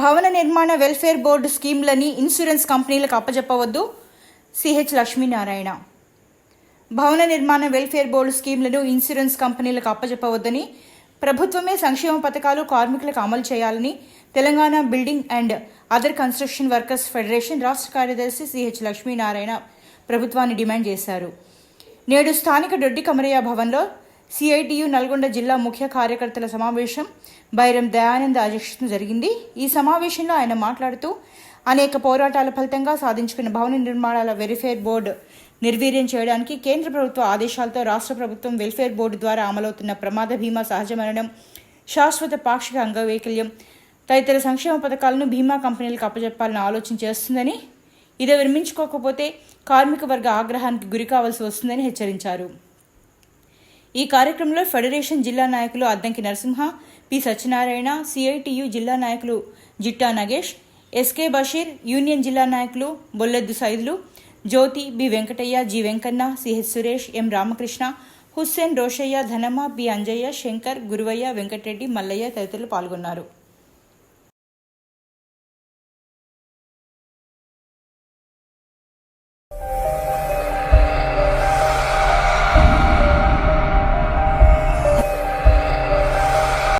భవన నిర్మాణ welfare board స్కీమ్లని insurance కంపెనీలకు అప్పజెప్పవద్దు. సిహెచ్ లక్ష్మీనారాయణ. భవన నిర్మాణ వెల్ఫేర్ బోర్డు స్కీమ్లను ఇన్సూరెన్స్ కంపెనీలకు అప్పజెప్పవద్దని ప్రభుత్వమే సంక్షేమ పథకాలు కార్మికులకు అమలు చేయాలని Telangana building and other construction workers federation రాష్ట్ర కార్యదర్శి సిహెచ్ లక్ష్మీనారాయణ ప్రభుత్వాన్ని డిమాండ్ చేశారు. నేడు స్థానిక దొడ్డి కమరయ్య భవన్లో సిఐటియు నల్గొండ జిల్లా ముఖ్య కార్యకర్తల సమావేశం బైరం దయానంద అధ్యక్షతన జరిగింది. ఈ సమావేశంలో ఆయన మాట్లాడుతూ అనేక పోరాటాల ఫలితంగా సాధించుకున్న భవన నిర్మాణాల వెరిఫేర్ బోర్డు నిర్వీర్యం చేయడానికి కేంద్ర ప్రభుత్వ ఆదేశాలతో రాష్ట్ర ప్రభుత్వం వెల్ఫేర్ బోర్డు ద్వారా అమలవుతున్న ప్రమాద బీమా సహజ మరణం శాశ్వత పాక్షిక అంగవైకల్యం తదితర సంక్షేమ పథకాలను బీమా కంపెనీలకు అప్పజెప్పాలని ఆలోచన చేస్తుందని ఇది విరమించుకోకపోతే కార్మిక వర్గ ఆగ్రహానికి గురి కావాల్సి వస్తుందని హెచ్చరించారు. ఈ కార్యక్రమంలో ఫెడరేషన్ జిల్లా నాయకులు అద్దంకి నరసింహ పి సత్యనారాయణ సిఐటియు జిల్లా నాయకులు జిట్టా నగేష్ ఎస్కే బషీర్ యూనియన్ జిల్లా నాయకులు Bolleddu Saidulu Jyothi B Venkataiah G Venkanna CH Suresh M Ramakrishna Hussain Roshaiah Dhanamma B Anjaiah Shankar Guruvaiah Venkatareddy Mallaiah తదితరులు పాల్గొన్నారు.